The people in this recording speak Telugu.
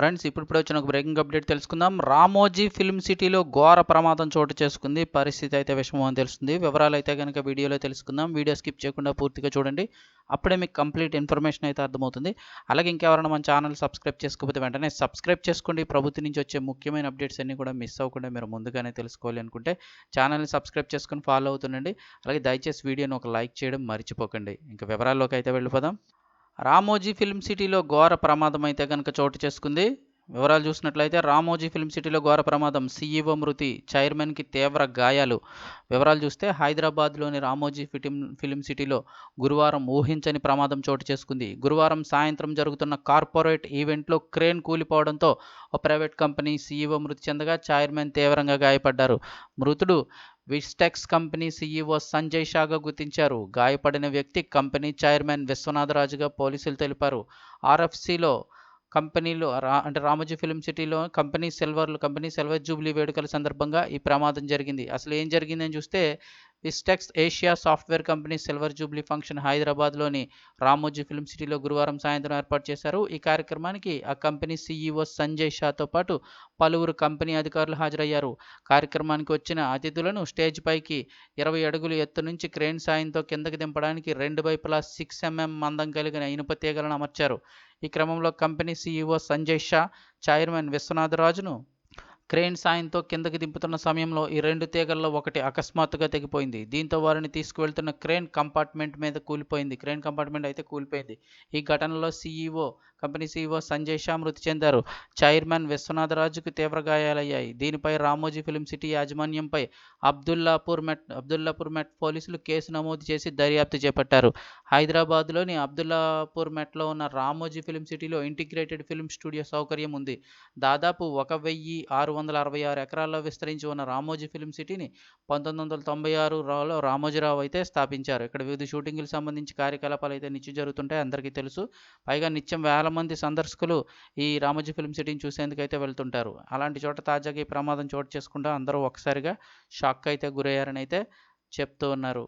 ఫ్రెండ్స్ ఇప్పుడు ఇప్పుడు వచ్చిన ఒక బ్రేకింగ్ అప్డేట్ తెలుసుకుందాం. రామోజీ ఫిల్మ్ సిటీలో ఘోర ప్రమాదం చోటు చేసుకుంది. పరిస్థితి అయితే విషమం అని తెలుస్తుంది. వివరాలు అయితే కనుక వీడియోలో తెలుసుకుందాం. వీడియో స్కిప్ చేయకుండా పూర్తిగా చూడండి. అప్పుడే మీకు కంప్లీట్ ఇన్ఫర్మేషన్ అయితే అర్థమవుతుంది. అలాగే ఇంకెవరైనా మన ఛానల్ సబ్స్క్రైబ్ చేసుకోకపోతే వెంటనే సబ్స్క్రైబ్ చేసుకోండి. ప్రభుత్వం నుంచి వచ్చే ముఖ్యమైన అప్డేట్స్ అన్నీ కూడా మిస్ అవ్వకుండా మీరు ముందుగానే తెలుసుకోవాలి అనుకుంటే ఛానల్ని సబ్స్క్రైబ్ చేసుకుని ఫాలో అవుతుండండి. అలాగే దయచేసి వీడియోని ఒక లైక్ చేయడం మర్చిపోకండి. ఇంకా వివరాల్లోకి అయితే వెళ్ళిపోదాం. రామోజీ ఫిల్మ్ సిటీలో ఘోర ప్రమాదం అయితే కనుక చోటు చేసుకుంది. వివరాలు చూసినట్లయితే రామోజీ ఫిల్మ్ సిటీలో ఘోర ప్రమాదం సీఈఓ మృతి చైర్మన్కి తీవ్ర గాయాలు. వివరాలు చూస్తే హైదరాబాద్లోని రామోజీ ఫిటిం ఫిల్మ్ సిటీలో గురువారం ఊహించని ప్రమాదం చోటు చేసుకుంది. గురువారం సాయంత్రం జరుగుతున్న కార్పొరేట్ ఈవెంట్లో క్రేన్ కూలిపోవడంతో ఓ ప్రైవేట్ కంపెనీ సీఈఓ మృతి చెందగా చైర్మన్ తీవ్రంగా గాయపడ్డారు. మృతుడు విస్టెక్స్ కంపెనీ సీఈఓ సంజయ్ షాగా గుర్తించారు. గాయపడిన వ్యక్తి కంపెనీ చైర్మన్ విశ్వనాథరాజుగా పోలీసులు తెలిపారు. ఆర్ఎఫ్సిలో కంపెనీలో రా అంటే రామోజీ ఫిల్మ్ సిటీలో కంపెనీ సిల్వర్లు కంపెనీ సిల్వర్ జూబ్లీ వేడుకల సందర్భంగా ఈ ప్రమాదం జరిగింది. అసలు ఏం జరిగిందని చూస్తే Vistex Asia software company silver jubilee function హైదరాబాద్లోని రామోజీ ఫిల్మ్ సిటీలో గురువారం సాయంత్రం ఏర్పాటు చేశారు. ఈ కార్యక్రమానికి ఆ కంపెనీ సీఈఓ సంజయ్ షాతో పాటు పలువురు కంపెనీ అధికారులు హాజరయ్యారు. కార్యక్రమానికి వచ్చిన అతిథులను స్టేజ్ పైకి ఇరవై అడుగులు ఎత్తు నుంచి క్రేన్ సాయంతో కిందకి దింపడానికి రెండు వైపులా సిక్స్ ఎంఎం మందం కలిగిన ఇనుప తీగలను అమర్చారు. ఈ క్రమంలో company CEO Sanjay Shah chairman విశ్వనాథరాజును crane సాయంతో కిందకి దింపుతున్న సమయంలో ఈ రెండు తీగల్లో ఒకటి అకస్మాత్తుగా తెగిపోయింది. దీంతో వారిని తీసుకువెళ్తున్న క్రేన్ కంపార్ట్మెంట్ మీద కూలిపోయింది. క్రేన్ కంపార్ట్మెంట్ అయితే కూలిపోయింది. ఈ ఘటనలో CEO company CEO Sanjay Shah మృతి చెందారు. చైర్మన్ విశ్వనాథరాజుకు తీవ్ర గాయాలయ్యాయి. దీనిపై రామోజీ ఫిలిం సిటీ యాజమాన్యంపై అబ్దుల్లాపూర్ మెట్ అబ్దుల్లాపూర్ మెట్ పోలీసులు కేసు నమోదు చేసి దర్యాప్తు చేపట్టారు. హైదరాబాద్లోని అబ్దుల్లాపూర్ మెట్లో ఉన్న రామోజీ ఫిలిం సిటీలో ఇంటిగ్రేటెడ్ ఫిలిం స్టూడియో సౌకర్యం ఉంది. దాదాపు ఒక వెయ్యి ఆరు వందల అరవై ఆరు ఎకరాల్లో విస్తరించి ఉన్న రామోజీ ఫిల్మ్ సిటీని పంతొమ్మిది వందల తొంభై ఆరులో రామోజీరావు అయితే స్థాపించారు. ఇక్కడ వివిధ షూటింగ్లకు సంబంధించి కార్యకలాపాలు అయితే నిత్యం జరుగుతుంటాయి. అందరికీ తెలుసు. పైగా నిత్యం వేల మంది సందర్శకులు ఈ రామోజీ ఫిల్మ్ సిటీని చూసేందుకు అయితే వెళ్తుంటారు. అలాంటి చోట తాజాగా ఈ ప్రమాదం చోటు చేసుకుంటూ అందరూ ఒకసారిగా షాక్ అయితే గురయ్యారని అయితే చెప్తూ ఉన్నారు.